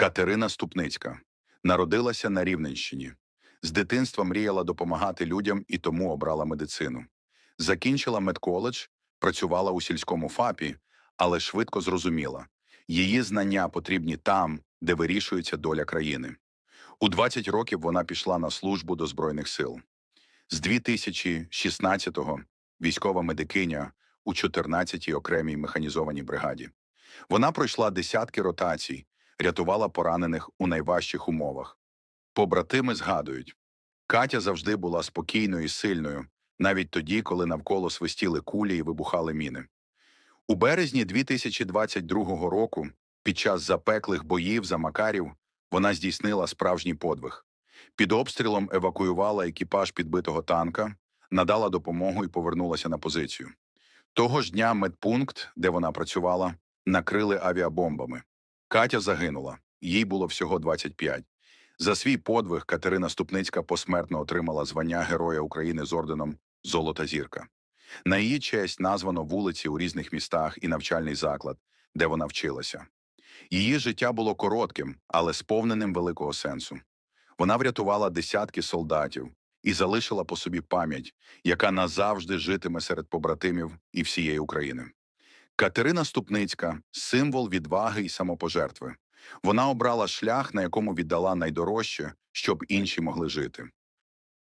Катерина Ступницька народилася на Рівненщині. З дитинства мріяла допомагати людям і тому обрала медицину. Закінчила медколедж, працювала у сільському ФАПі, але швидко зрозуміла – її знання потрібні там, де вирішується доля країни. У 20 років вона пішла на службу до Збройних сил. З 2016-го військова медикиня у 14-й окремій механізованій бригаді. Вона пройшла десятки ротацій, рятувала поранених у найважчих умовах. Побратими згадують, Катя завжди була спокійною і сильною, навіть тоді, коли навколо свистіли кулі і вибухали міни. У березні 2022 року, під час запеклих боїв за Макарів, вона здійснила справжній подвиг. Під обстрілом евакуювала екіпаж підбитого танка, надала допомогу і повернулася на позицію. Того ж дня медпункт, де вона працювала, накрили авіабомбами. Катя загинула, їй було всього 25. За свій подвиг Катерина Ступницька посмертно отримала звання Героя України з орденом Золота зірка. На її честь названо вулиці у різних містах і навчальний заклад, де вона вчилася. Її життя було коротким, але сповненим великого сенсу. Вона врятувала десятки солдатів і залишила по собі пам'ять, яка назавжди житиме серед побратимів і всієї України. Катерина Ступницька символ відваги і самопожертви. Вона обрала шлях, на якому віддала найдорожче, щоб інші могли жити.